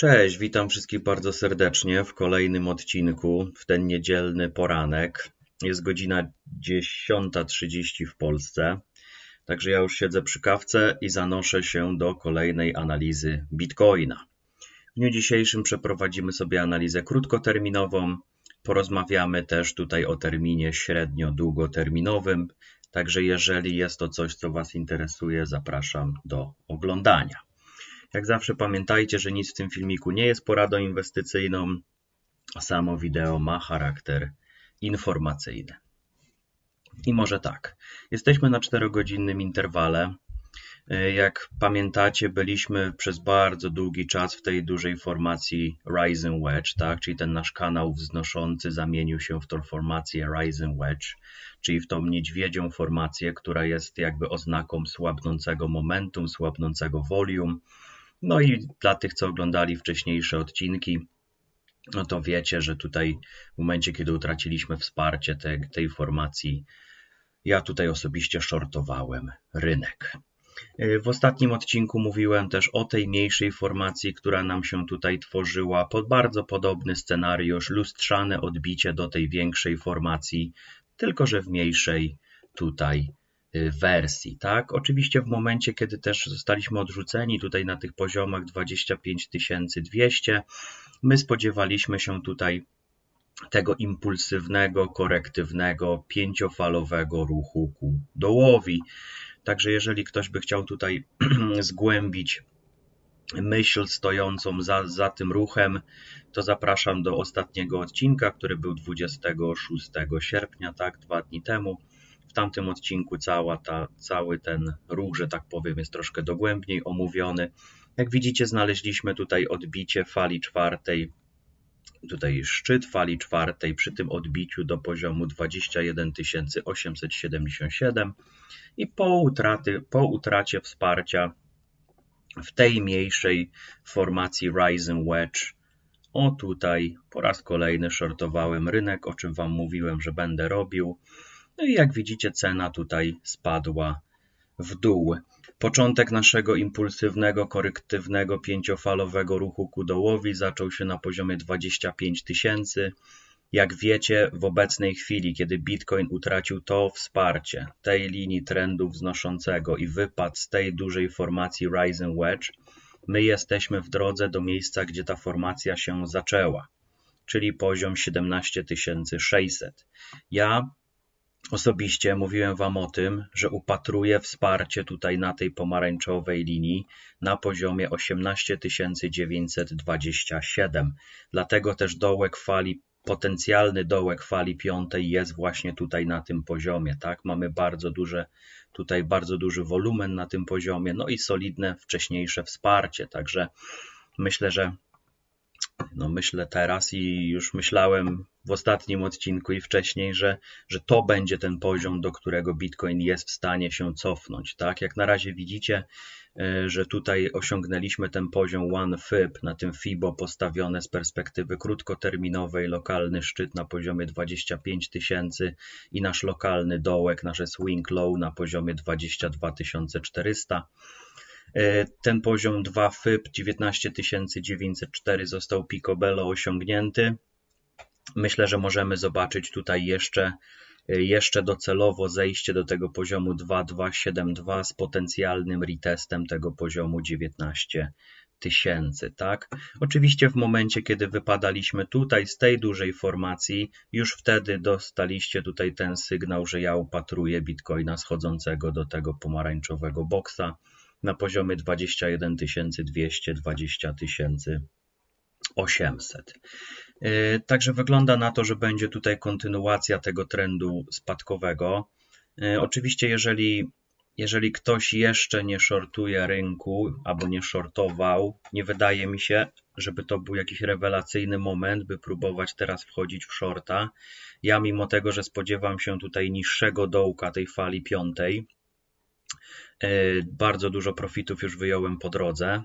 Cześć, witam wszystkich bardzo serdecznie w kolejnym odcinku w ten niedzielny poranek. Jest godzina 10.30 w Polsce, także ja już siedzę przy kawce i zanoszę się do kolejnej analizy Bitcoina. W dniu dzisiejszym przeprowadzimy sobie analizę krótkoterminową, porozmawiamy też tutaj o terminie średnio-długoterminowym, także jeżeli jest to coś, co Was interesuje, zapraszam do oglądania. Jak zawsze pamiętajcie, że nic w tym filmiku nie jest poradą inwestycyjną, samo wideo ma charakter informacyjny. I może tak, jesteśmy na 4-godzinnym interwale. Jak pamiętacie, byliśmy przez bardzo długi czas w tej dużej formacji Rising Wedge, tak? czyli ten nasz kanał wznoszący zamienił się w tą formację Rising Wedge, czyli w tą niedźwiedzią formację, która jest jakby oznaką słabnącego momentum, słabnącego volume, no i dla tych, co oglądali wcześniejsze odcinki, no to wiecie, że tutaj w momencie, kiedy utraciliśmy wsparcie tej, tej formacji, ja tutaj osobiście shortowałem rynek. W ostatnim odcinku mówiłem też o tej mniejszej formacji, która nam się tutaj tworzyła pod bardzo podobny scenariusz, lustrzane odbicie do tej większej formacji, tylko że w mniejszej tutaj wersji, tak? Oczywiście w momencie, kiedy też zostaliśmy odrzuceni tutaj na tych poziomach 25 200, my spodziewaliśmy się tutaj tego impulsywnego, korektywnego, pięciofalowego ruchu ku dołowi. Także jeżeli ktoś by chciał tutaj zgłębić myśl stojącą za, za tym ruchem, to zapraszam do ostatniego odcinka, który był 26 sierpnia, tak, dwa dni temu w tamtym odcinku cała ta, cały ten ruch, że tak powiem, jest troszkę dogłębniej omówiony. Jak widzicie, znaleźliśmy tutaj odbicie fali czwartej, tutaj szczyt fali czwartej przy tym odbiciu do poziomu 21 877 i po, utraty, po utracie wsparcia w tej mniejszej formacji Rising Wedge o tutaj po raz kolejny shortowałem rynek, o czym Wam mówiłem, że będę robił. No i jak widzicie, cena tutaj spadła w dół. Początek naszego impulsywnego, korektywnego, pięciofalowego ruchu ku dołowi zaczął się na poziomie 25 tysięcy. Jak wiecie, w obecnej chwili, kiedy Bitcoin utracił to wsparcie tej linii trendu wznoszącego i wypadł z tej dużej formacji Rising Wedge, my jesteśmy w drodze do miejsca, gdzie ta formacja się zaczęła, czyli poziom 17 600. Ja Osobiście mówiłem Wam o tym, że upatruję wsparcie tutaj na tej pomarańczowej linii na poziomie 18 927. Dlatego też dołek fali, potencjalny dołek fali piątej jest właśnie tutaj na tym poziomie. Tak? Mamy bardzo duże, tutaj bardzo duży wolumen na tym poziomie, no i solidne wcześniejsze wsparcie. Także myślę, że no myślę teraz i już myślałem w ostatnim odcinku i wcześniej, że, że to będzie ten poziom, do którego Bitcoin jest w stanie się cofnąć. Tak, jak na razie widzicie, e, że tutaj osiągnęliśmy ten poziom one FIB na tym FIBO postawione z perspektywy krótkoterminowej, lokalny szczyt na poziomie 25 tysięcy i nasz lokalny dołek, nasze swing low na poziomie 22 400. E, ten poziom 2 FIB 19904 został picobello osiągnięty. Myślę, że możemy zobaczyć tutaj jeszcze, e, jeszcze docelowo zejście do tego poziomu 2272 z potencjalnym retestem tego poziomu 19 tysięcy, tak? Oczywiście w momencie, kiedy wypadaliśmy tutaj z tej dużej formacji, już wtedy dostaliście tutaj ten sygnał, że ja upatruję Bitcoina schodzącego do tego pomarańczowego boksa na poziomie 21 200, 20 800. Także wygląda na to, że będzie tutaj kontynuacja tego trendu spadkowego. Y, oczywiście, jeżeli, jeżeli ktoś jeszcze nie shortuje rynku albo nie shortował, nie wydaje mi się, żeby to był jakiś rewelacyjny moment, by próbować teraz wchodzić w shorta. Ja, mimo tego, że spodziewam się tutaj niższego dołka tej fali piątej, bardzo dużo profitów już wyjąłem po drodze.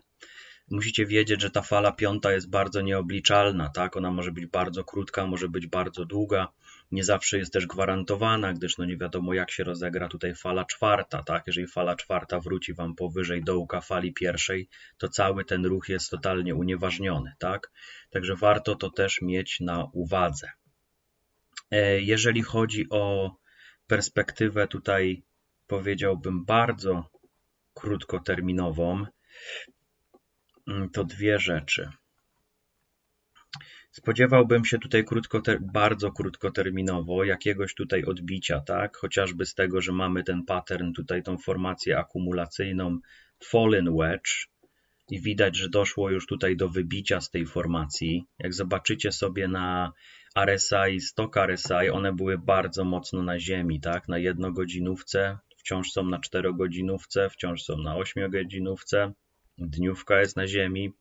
Musicie wiedzieć, że ta fala piąta jest bardzo nieobliczalna, tak? Ona może być bardzo krótka, może być bardzo długa. nie zawsze jest też gwarantowana, gdyż no nie wiadomo jak się rozegra tutaj fala czwarta, tak? Jeżeli fala czwarta wróci Wam powyżej dołka fali pierwszej, to cały ten ruch jest totalnie unieważniony, tak? Także warto to też mieć na uwadze. E, jeżeli chodzi o perspektywę tutaj powiedziałbym bardzo krótkoterminową, mm, to dwie rzeczy. Spodziewałbym się tutaj krótkoter bardzo krótkoterminowo jakiegoś tutaj odbicia, tak? Chociażby z tego, że mamy ten pattern, tutaj tą formację akumulacyjną Fallen Wedge i widać, że doszło już tutaj do wybicia z tej formacji. Jak zobaczycie sobie na RSI, stok RSI, one były bardzo mocno na ziemi, tak? Na jednogodzinówce, wciąż są na czterogodzinówce, wciąż są na ośmiogodzinówce, dniówka jest na ziemi.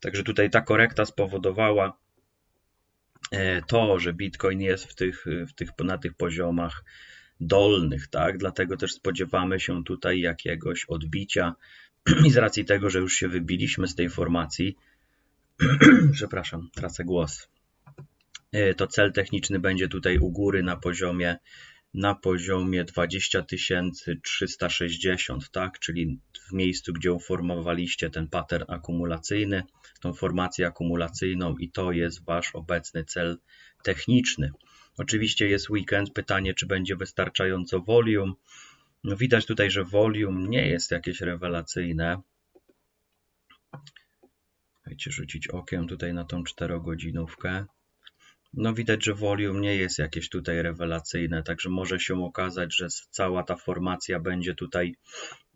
Także tutaj ta korekta spowodowała e, to, że Bitcoin jest w tych, w tych, na tych poziomach dolnych, tak? Dlatego też spodziewamy się tutaj jakiegoś odbicia i z racji tego, że już się wybiliśmy z tej formacji, przepraszam, tracę głos, e, to cel techniczny będzie tutaj u góry na poziomie na poziomie 20 360, tak? czyli w miejscu, gdzie uformowaliście ten pattern akumulacyjny, tą formację akumulacyjną i to jest Wasz obecny cel techniczny. Oczywiście jest weekend, pytanie, czy będzie wystarczająco volume. No widać tutaj, że volume nie jest jakieś rewelacyjne. Dajcie rzucić okiem tutaj na tą czterogodzinówkę. No widać, że volume nie jest jakieś tutaj rewelacyjne, także może się okazać, że cała ta formacja będzie tutaj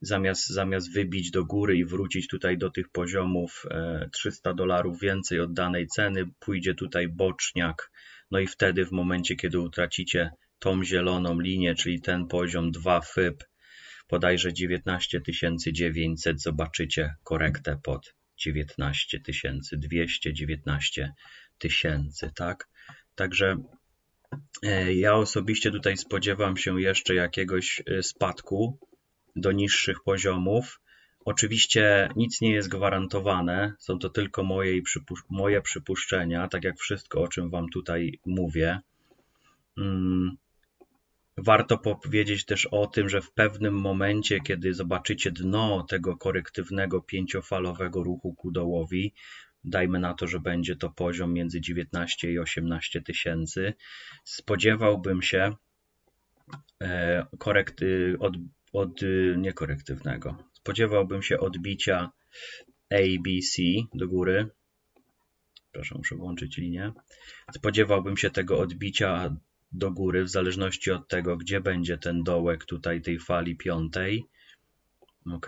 zamiast, zamiast wybić do góry i wrócić tutaj do tych poziomów 300 e, dolarów więcej od danej ceny, pójdzie tutaj boczniak, no i wtedy w momencie, kiedy utracicie tą zieloną linię, czyli ten poziom 2 FIB, podajże 19 900, zobaczycie korektę pod 19 200, 19 tysięcy, tak? Także e, ja osobiście tutaj spodziewam się jeszcze jakiegoś e, spadku do niższych poziomów. Oczywiście nic nie jest gwarantowane, są to tylko moje, moje przypuszczenia, tak jak wszystko, o czym Wam tutaj mówię. Mm, warto powiedzieć też o tym, że w pewnym momencie, kiedy zobaczycie dno tego korektywnego pięciofalowego ruchu ku dołowi, dajmy na to, że będzie to poziom między 19 i 18 tysięcy, spodziewałbym się e, korekty, od, od, niekorektywnego. Spodziewałbym się odbicia ABC do góry. Proszę, muszę włączyć linię. Spodziewałbym się tego odbicia do góry, w zależności od tego, gdzie będzie ten dołek tutaj tej fali piątej. Ok.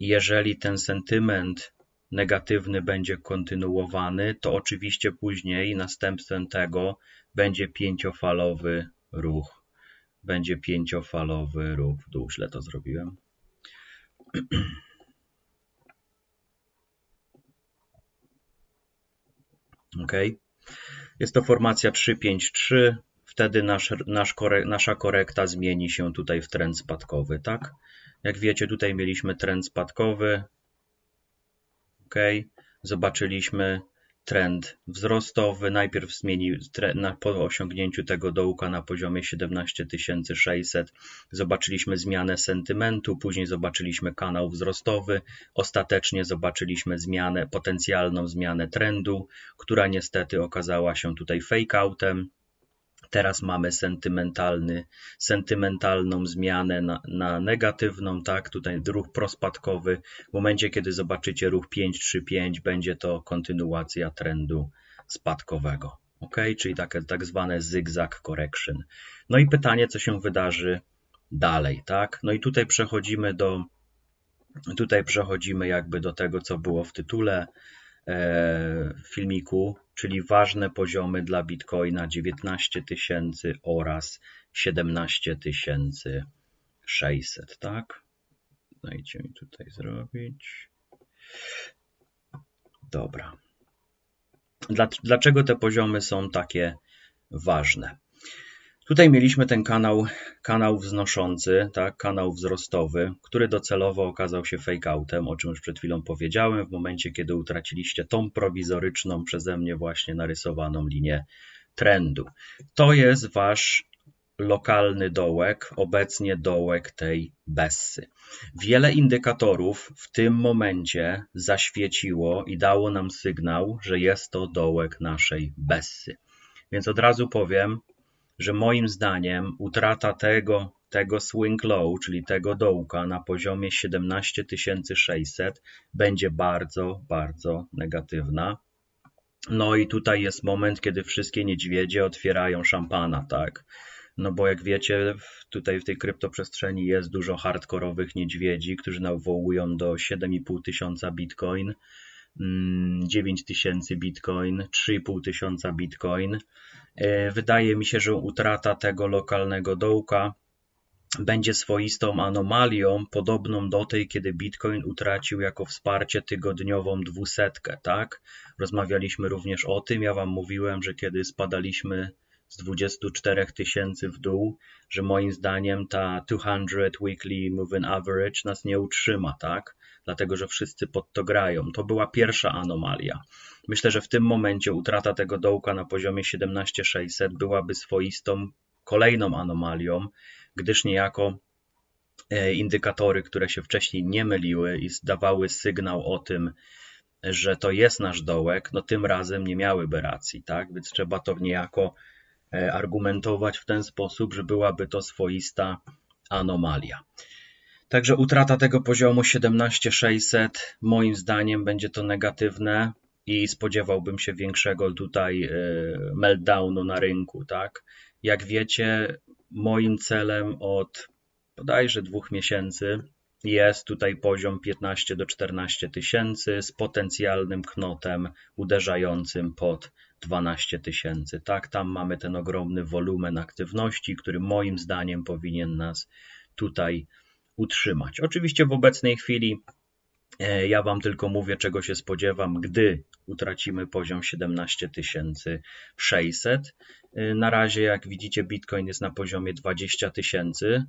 Jeżeli ten sentyment negatywny będzie kontynuowany, to oczywiście później następstwem tego będzie pięciofalowy ruch. Będzie pięciofalowy ruch w dół. Źle to zrobiłem. OK. Jest to formacja 353. Wtedy nasz, nasz korek, nasza korekta zmieni się tutaj w trend spadkowy, tak? Jak wiecie, tutaj mieliśmy trend spadkowy, OK. Zobaczyliśmy trend wzrostowy. Najpierw zmienił po osiągnięciu tego dołka na poziomie 17600 zobaczyliśmy zmianę sentymentu, później zobaczyliśmy kanał wzrostowy, ostatecznie zobaczyliśmy zmianę, potencjalną zmianę trendu, która niestety okazała się tutaj fake outem. Teraz mamy sentymentalny, sentymentalną zmianę na, na negatywną, tak? Tutaj ruch prospadkowy. W momencie, kiedy zobaczycie ruch 5-3-5, będzie to kontynuacja trendu spadkowego. Ok, czyli tak, tak zwane zigzag correction. No i pytanie, co się wydarzy dalej, tak? No i tutaj przechodzimy do tutaj przechodzimy jakby do tego, co było w tytule e, filmiku, czyli ważne poziomy dla Bitcoina 19 tysięcy oraz 17 600, tak? Dajcie mi tutaj zrobić. Dobra. Dlaczego te poziomy są takie ważne? Tutaj mieliśmy ten kanał, kanał wznoszący, tak, kanał wzrostowy, który docelowo okazał się fake outem, o czym już przed chwilą powiedziałem, w momencie kiedy utraciliście tą prowizoryczną przeze mnie właśnie narysowaną linię trendu. To jest wasz lokalny dołek, obecnie dołek tej Bessy. Wiele indykatorów w tym momencie zaświeciło i dało nam sygnał, że jest to dołek naszej Bessy. Więc od razu powiem, że moim zdaniem utrata tego, tego swing low, czyli tego dołka na poziomie 17600 będzie bardzo, bardzo negatywna. No i tutaj jest moment, kiedy wszystkie niedźwiedzie otwierają szampana, tak? No bo jak wiecie, tutaj w tej kryptoprzestrzeni jest dużo hardkorowych niedźwiedzi, którzy nawołują do 7,5 tysiąca bitcoin, 9 mm, tysięcy bitcoin, 3,5 tysiąca bitcoin. E, wydaje mi się, że utrata tego lokalnego dołka będzie swoistą anomalią, podobną do tej, kiedy Bitcoin utracił jako wsparcie tygodniową dwusetkę, tak? Rozmawialiśmy również o tym. Ja Wam mówiłem, że kiedy spadaliśmy z 24 tysięcy w dół, że moim zdaniem ta 200 weekly moving average nas nie utrzyma, tak? Dlatego, że wszyscy pod to grają. To była pierwsza anomalia. Myślę, że w tym momencie utrata tego dołka na poziomie 17600 byłaby swoistą kolejną anomalią, gdyż niejako e, indykatory, które się wcześniej nie myliły i zdawały sygnał o tym, że to jest nasz dołek, no tym razem nie miałyby racji, tak? Więc trzeba to niejako E, argumentować w ten sposób, że byłaby to swoista anomalia. Także utrata tego poziomu 17600 moim zdaniem będzie to negatywne i spodziewałbym się większego tutaj e, meltdownu na rynku, tak? Jak wiecie, moim celem od bodajże dwóch miesięcy jest tutaj poziom 15 do 14 tysięcy z potencjalnym knotem uderzającym pod 12 tysięcy. Tak, tam mamy ten ogromny wolumen aktywności, który moim zdaniem powinien nas tutaj utrzymać. Oczywiście w obecnej chwili e, ja Wam tylko mówię, czego się spodziewam, gdy utracimy poziom 17 600. E, na razie, jak widzicie, Bitcoin jest na poziomie 20 tysięcy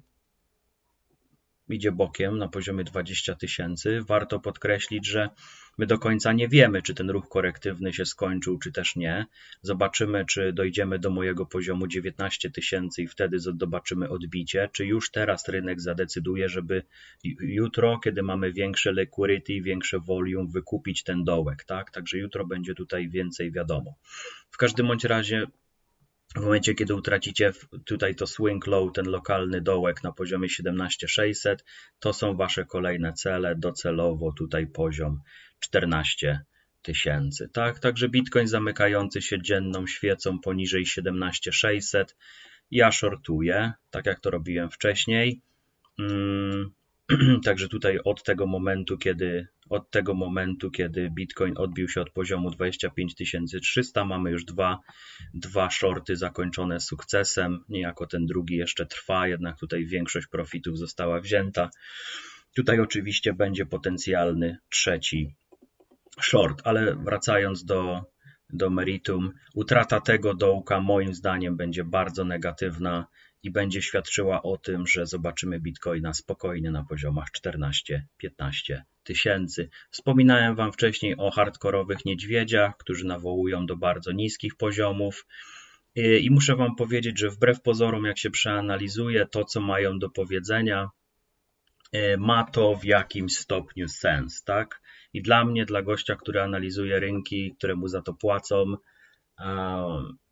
idzie bokiem na poziomie 20 tysięcy. Warto podkreślić, że my do końca nie wiemy, czy ten ruch korektywny się skończył, czy też nie. Zobaczymy, czy dojdziemy do mojego poziomu 19 tysięcy i wtedy zobaczymy odbicie, czy już teraz rynek zadecyduje, żeby jutro, kiedy mamy większe liquidity, większe volume, wykupić ten dołek, tak? Także jutro będzie tutaj więcej wiadomo. W każdym bądź razie w momencie, kiedy utracicie tutaj to swing low, ten lokalny dołek na poziomie 17600, to są Wasze kolejne cele, docelowo tutaj poziom 14 tysięcy. Tak? Także Bitcoin zamykający się dzienną świecą poniżej 17600, ja shortuję, tak jak to robiłem wcześniej. Hmm Także tutaj od tego momentu, kiedy od tego momentu, kiedy Bitcoin odbił się od poziomu 25 300, mamy już dwa, dwa shorty zakończone sukcesem. Niejako ten drugi jeszcze trwa, jednak tutaj większość profitów została wzięta. Tutaj oczywiście będzie potencjalny trzeci short, ale wracając do, do meritum, utrata tego dołka moim zdaniem będzie bardzo negatywna i będzie świadczyła o tym, że zobaczymy Bitcoina spokojnie na poziomach 14-15 tysięcy. Wspominałem Wam wcześniej o hardkorowych niedźwiedziach, którzy nawołują do bardzo niskich poziomów. I muszę Wam powiedzieć, że wbrew pozorom, jak się przeanalizuje to, co mają do powiedzenia, y, ma to w jakimś stopniu sens, tak? I dla mnie, dla gościa, który analizuje rynki, któremu za to płacą,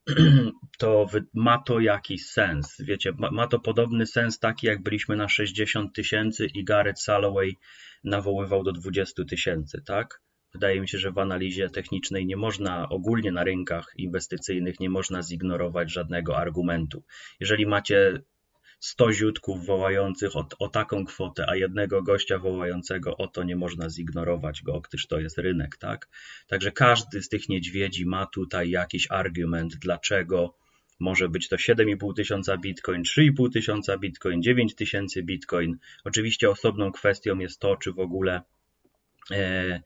to ma to jakiś sens. Wiecie, ma, to podobny sens taki, jak byliśmy na 60 tysięcy i Gareth Salloway nawoływał do 20 tysięcy, tak? Wydaje mi się, że w analizie technicznej nie można, ogólnie na rynkach inwestycyjnych, nie można zignorować żadnego argumentu. Jeżeli macie 100 ziutków wołających o, o, taką kwotę, a jednego gościa wołającego o to nie można zignorować go, gdyż to jest rynek, tak? Także każdy z tych niedźwiedzi ma tutaj jakiś argument, dlaczego może być to 7,5 tysiąca bitcoin, 3,5 tysiąca bitcoin, 9 tysięcy bitcoin. Oczywiście osobną kwestią jest to, czy w ogóle e,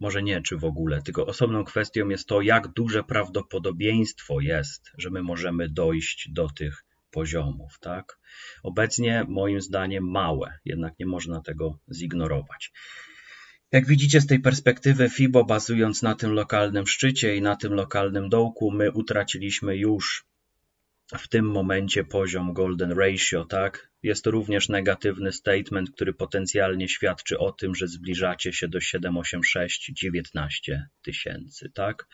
może nie, czy w ogóle, tylko osobną kwestią jest to, jak duże prawdopodobieństwo jest, że my możemy dojść do tych poziomów. Tak? Obecnie moim zdaniem małe, jednak nie można tego zignorować. Jak widzicie z tej perspektywy FIBO, bazując na tym lokalnym szczycie i na tym lokalnym dołku, my utraciliśmy już w tym momencie poziom golden ratio, tak? Jest to również negatywny statement, który potencjalnie świadczy o tym, że zbliżacie się do 786 19 tysięcy, tak?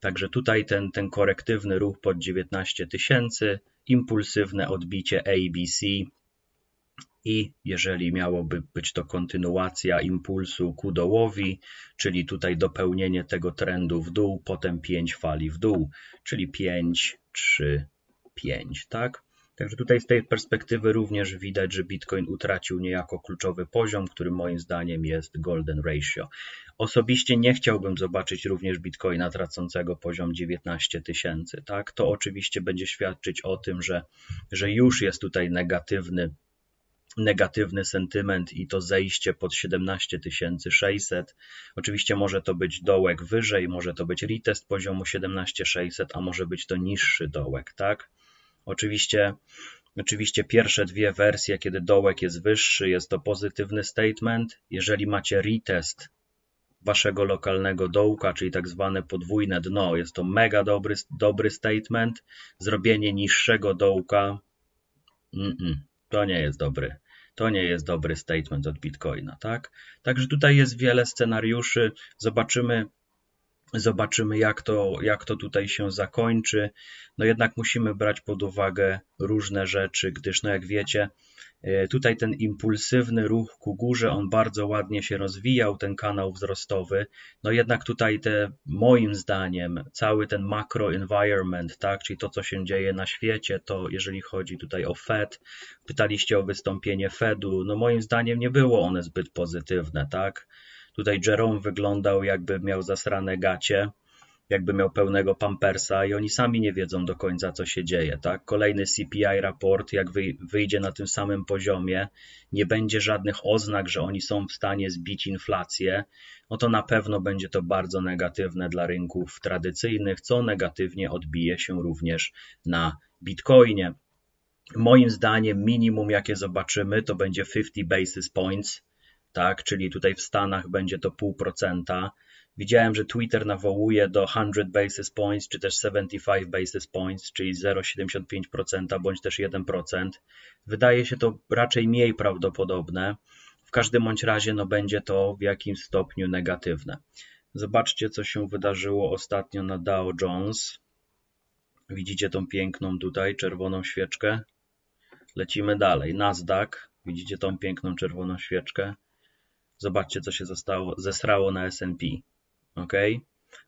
Także tutaj ten, ten korektywny ruch pod 19 tysięcy, impulsywne odbicie ABC i jeżeli miałoby być to kontynuacja impulsu ku dołowi, czyli tutaj dopełnienie tego trendu w dół, potem 5 fali w dół, czyli 5, 3, 5, tak? Także tutaj z tej perspektywy również widać, że Bitcoin utracił niejako kluczowy poziom, który moim zdaniem jest golden ratio. Osobiście nie chciałbym zobaczyć również Bitcoina tracącego poziom 19 tysięcy. Tak? To oczywiście będzie świadczyć o tym, że, że już jest tutaj negatywny negatywny sentyment i to zejście pod 17 600. Oczywiście może to być dołek wyżej, może to być retest poziomu 17600, a może być to niższy dołek, tak? Oczywiście, oczywiście pierwsze dwie wersje, kiedy dołek jest wyższy, jest to pozytywny statement. Jeżeli macie retest waszego lokalnego dołka, czyli tak zwane podwójne dno, jest to mega dobry, dobry statement. Zrobienie niższego dołka, mm -mm, to nie jest dobry. To nie jest dobry statement od Bitcoina, tak? Także tutaj jest wiele scenariuszy. Zobaczymy, Zobaczymy, jak to, jak to tutaj się zakończy. No jednak musimy brać pod uwagę różne rzeczy, gdyż, no jak wiecie, e, tutaj ten impulsywny ruch ku górze, on bardzo ładnie się rozwijał, ten kanał wzrostowy. No jednak tutaj te, moim zdaniem, cały ten macro environment, tak, czyli to, co się dzieje na świecie, to jeżeli chodzi tutaj o Fed, pytaliście o wystąpienie Fedu, no moim zdaniem nie było one zbyt pozytywne, tak. Tutaj Jerome wyglądał jakby miał zasrane gacie, jakby miał pełnego pampersa i oni sami nie wiedzą do końca, co się dzieje. Tak? Kolejny CPI raport, jak wyjdzie na tym samym poziomie, nie będzie żadnych oznak, że oni są w stanie zbić inflację, no to na pewno będzie to bardzo negatywne dla rynków tradycyjnych, co negatywnie odbije się również na Bitcoinie. Moim zdaniem minimum, jakie zobaczymy, to będzie 50 basis points tak? Czyli tutaj w Stanach będzie to pół procenta. Widziałem, że Twitter nawołuje do 100 basis points, czy też 75 basis points, czyli 0,75% bądź też 1%. Wydaje się to raczej mniej prawdopodobne. W każdym bądź razie no, będzie to w jakimś stopniu negatywne. Zobaczcie, co się wydarzyło ostatnio na Dow Jones. Widzicie tą piękną tutaj czerwoną świeczkę? Lecimy dalej. Nasdaq. Widzicie tą piękną czerwoną świeczkę? Zobaczcie, co się zostało, zesrało na S&P. Ok?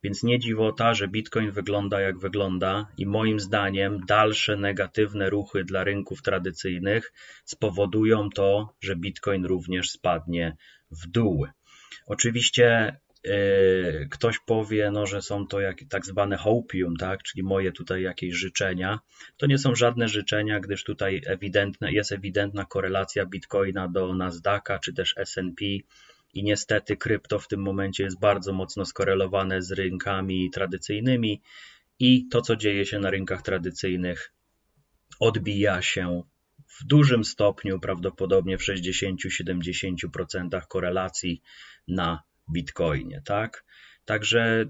Więc nie dziwota, że Bitcoin wygląda jak wygląda i moim zdaniem dalsze negatywne ruchy dla rynków tradycyjnych spowodują to, że Bitcoin również spadnie w dół. Oczywiście ktoś powie, no, że są to jak, tak zwane hopium, tak? czyli moje tutaj jakieś życzenia. To nie są żadne życzenia, gdyż tutaj ewidentne, jest ewidentna korelacja Bitcoina do Nasdaqa czy też S&P i niestety krypto w tym momencie jest bardzo mocno skorelowane z rynkami tradycyjnymi i to, co dzieje się na rynkach tradycyjnych, odbija się w dużym stopniu, prawdopodobnie w 60-70% korelacji na Bitcoinie, tak? Także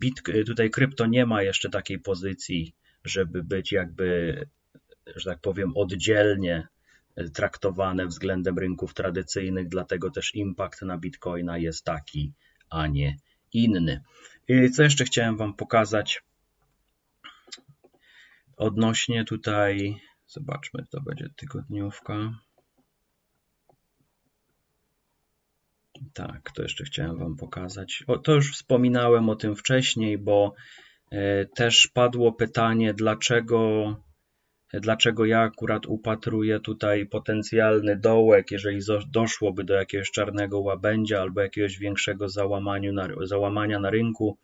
bit, tutaj krypto nie ma jeszcze takiej pozycji, żeby być jakby, że tak powiem, oddzielnie traktowane względem rynków tradycyjnych, dlatego też impact na Bitcoina jest taki, a nie inny. Co jeszcze chciałem Wam pokazać odnośnie tutaj, zobaczmy, to będzie tygodniówka. Tak, to jeszcze chciałem Wam pokazać. O, to już wspominałem o tym wcześniej, bo e, też padło pytanie, dlaczego dlaczego ja akurat upatruję tutaj potencjalny dołek, jeżeli doszłoby do jakiegoś czarnego łabędzia albo jakiegoś większego na, załamania na rynku,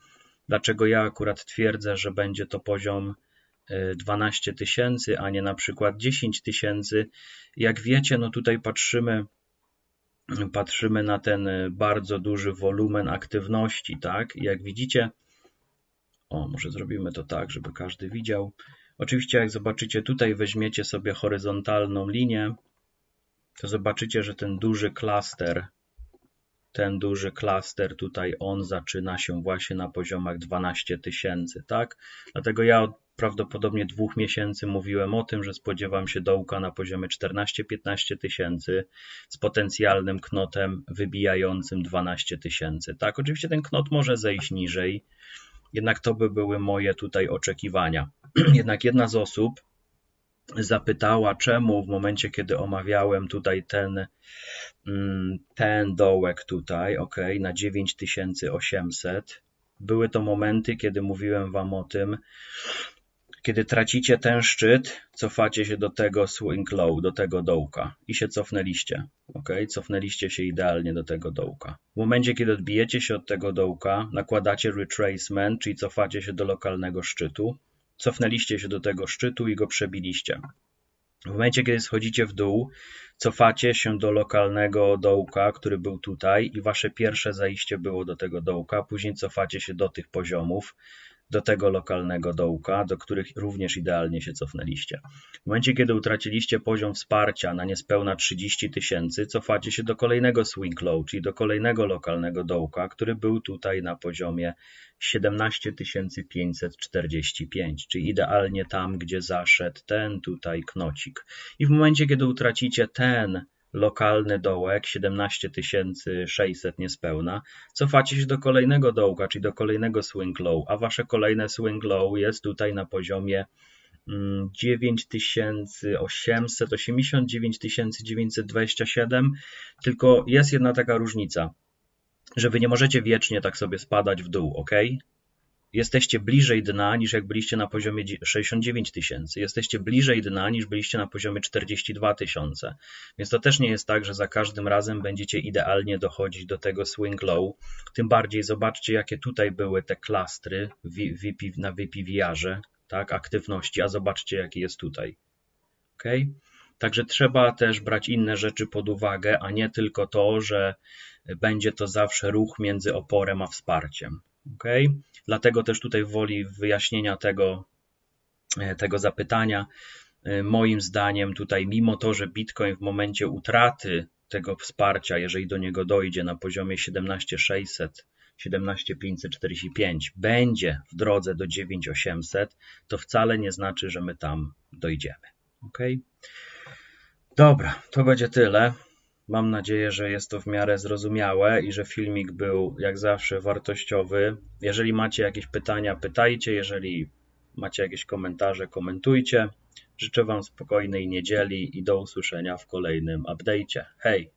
dlaczego ja akurat twierdzę, że będzie to poziom 12 e, tysięcy, a nie na przykład 10 tysięcy. Jak wiecie, no tutaj patrzymy, patrzymy na ten bardzo duży wolumen aktywności, tak? jak widzicie, o, może zrobimy to tak, żeby każdy widział. Oczywiście jak zobaczycie tutaj, weźmiecie sobie horyzontalną linię, to zobaczycie, że ten duży klaster ten duży klaster tutaj, on zaczyna się właśnie na poziomach 12 tysięcy, tak? Dlatego ja prawdopodobnie dwóch miesięcy mówiłem o tym, że spodziewam się dołka na poziomie 14-15 tysięcy z potencjalnym knotem wybijającym 12 tysięcy. Tak, oczywiście ten knot może zejść niżej, jednak to by były moje tutaj oczekiwania. Jednak jedna z osób zapytała, czemu w momencie, kiedy omawiałem tutaj ten, mm, ten dołek tutaj, ok, na 9800, były to momenty, kiedy mówiłem Wam o tym, kiedy tracicie ten szczyt, cofacie się do tego swing low, do tego dołka i się cofnęliście. Ok, cofnęliście się idealnie do tego dołka. W momencie, kiedy odbijecie się od tego dołka, nakładacie retracement, czyli cofacie się do lokalnego szczytu, cofnęliście się do tego szczytu i go przebiliście. W momencie, kiedy schodzicie w dół, cofacie się do lokalnego dołka, który był tutaj i wasze pierwsze zajście było do tego dołka, później cofacie się do tych poziomów, do tego lokalnego dołka, do których również idealnie się cofnęliście. W momencie, kiedy utraciliście poziom wsparcia na niespełna 30 tysięcy, cofacie się do kolejnego swing low, czyli do kolejnego lokalnego dołka, który był tutaj na poziomie 17 545, czyli idealnie tam, gdzie zaszedł ten tutaj knocik. I w momencie, kiedy utracicie ten lokalny dołek 17600 niespełna, cofacie się do kolejnego dołka, czyli do kolejnego swing low, a wasze kolejne swing low jest tutaj na poziomie 9880, 9927, tylko jest jedna taka różnica, że wy nie możecie wiecznie tak sobie spadać w dół, ok? Jesteście bliżej dna niż jak byliście na poziomie 69 tysięcy. Jesteście bliżej dna niż byliście na poziomie 42 tysiące. Więc to też nie jest tak, że za każdym razem będziecie idealnie dochodzić do tego swing low. Tym bardziej zobaczcie, jakie tutaj były te klastry na VPVR-ze, tak, aktywności, a zobaczcie, jaki jest tutaj. ok? Także trzeba też brać inne rzeczy pod uwagę, a nie tylko to, że będzie to zawsze ruch między oporem a wsparciem. Ok? Dlatego też tutaj woli wyjaśnienia tego, e, tego zapytania, e, moim zdaniem tutaj mimo to, że Bitcoin w momencie utraty tego wsparcia, jeżeli do niego dojdzie na poziomie 17600, 17545 będzie w drodze do 9800, to wcale nie znaczy, że my tam dojdziemy. Ok? Dobra, to będzie tyle. Mam nadzieję, że jest to w miarę zrozumiałe i że filmik był jak zawsze wartościowy. Jeżeli macie jakieś pytania, pytajcie. Jeżeli macie jakieś komentarze, komentujcie. Życzę Wam spokojnej niedzieli i do usłyszenia w kolejnym update'cie. Hej!